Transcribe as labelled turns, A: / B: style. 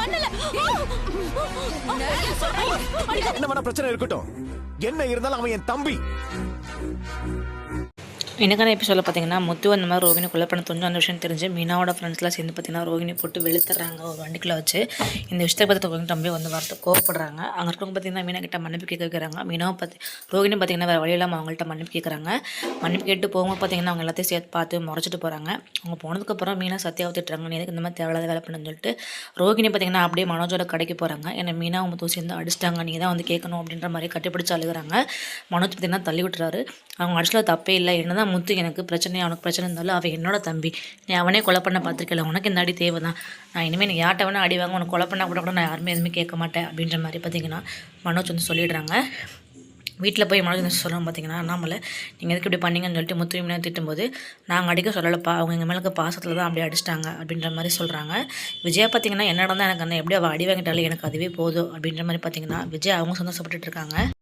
A: பண்ணல.
B: என்ன வேணா பிரச்சனை இருக்கட்டும். என்ன இருந்தாலும் அவன் என் தம்பி.
C: எனக்கான எபிசோடில் பார்த்தீங்கன்னா முத்து அந்த மாதிரி ரோகிணி கொலை பண்ண தொஞ்சம் அந்த விஷயம் தெரிஞ்சு மீனாவோட ஃப்ரெண்ட்ஸ்லாம் சேர்ந்து பார்த்தீங்கன்னா ரோகிணி போட்டு வெளுத்துறாங்க ஒரு வண்டிக்குள்ள வச்சு. இந்த விஷயத்தை பார்த்து ரோகிணி தம்பி வந்து வார்த்தை கோவப்படுறாங்க. அங்கே இருக்கவங்க பார்த்தீங்கன்னா மீனா கிட்ட மன்னிப்பு கேட்க வைக்கிறாங்க. மீனாவை பார்த்து ரோகிணி பார்த்தீங்கன்னா வேறு வழி இல்லாமல் அவங்கள்ட்ட மன்னிப்பு கேட்குறாங்க. மன்னிப்பு கேட்டு போகும்போது பார்த்தீங்கன்னா அவங்க எல்லாத்தையும் சேர்த்து பார்த்து முறைச்சிட்டு போகிறாங்க அவங்க போனதுக்கப்புறம் மீனா சத்தியா ஊற்றிட்டுறாங்க நீ எதுக்கு இந்த மாதிரி தேவையில்லாத வேலை பண்ணுன்னு சொல்லிட்டு ரோகிணி பார்த்தீங்கன்னா அப்படியே மனோஜோட கடைக்கு போகிறாங்க ஏன்னா மீனா அவங்க தூசி வந்து அடிச்சிட்டாங்க. நீ தான் வந்து கேட்கணும் அப்படின்ற மாதிரி கட்டிப்பிடிச்சு அழுகுறாங்க. மனோஜ் பார்த்தீங்கன்னா தள்ளி விட்டுறாரு. அவங்க அடிச்சல தப்பே இல்லை. என்ன ஆனால் முத்து எனக்கு பிரச்சனை அவனுக்கு பிரச்சனை இருந்தாலும் அவன் என்னோட தம்பி. நீ அவனே கொலை பண்ண பார்த்துருக்கல உனக்கு இந்த அடி தேவை தான் நான் இனிமேல் நீ யார்ட்ட வேணால் அடி வாங்க உனக்கு கொலை பண்ணால் கூட கூட நான் யாருமே எதுவுமே கேட்க மாட்டேன் அப்படின்ற மாதிரி பார்த்தீங்கன்னா மனோஜ் வந்து சொல்லிடுறாங்க. வீட்டில் போய் மனோஜ் வந்து சொல்லணும் பார்த்தீங்கன்னா அண்ணாமலை நீங்கள் எதுக்கு இப்படி பண்ணீங்கன்னு சொல்லிட்டு முத்துரிமையாக திட்டும்போது நாங்கள் அடிக்க சொல்லலப்பா அவங்க எங்கள் மேலே பாசத்தில் தான் அப்படியே அடிச்சிட்டாங்க அப்படின்ற மாதிரி சொல்கிறாங்க விஜயா பார்த்தீங்கன்னா என்ன நடந்தால் எனக்கு அந்த எப்படி அவள் அடி வாங்கிட்டாலும் எனக்கு அதுவே போதும் அப்படின்ற மாதிரி பார்த்தீங்கன்னா விஜய் அவங்க சந்தோஷப்பட்டுட்டு இருக்காங்க.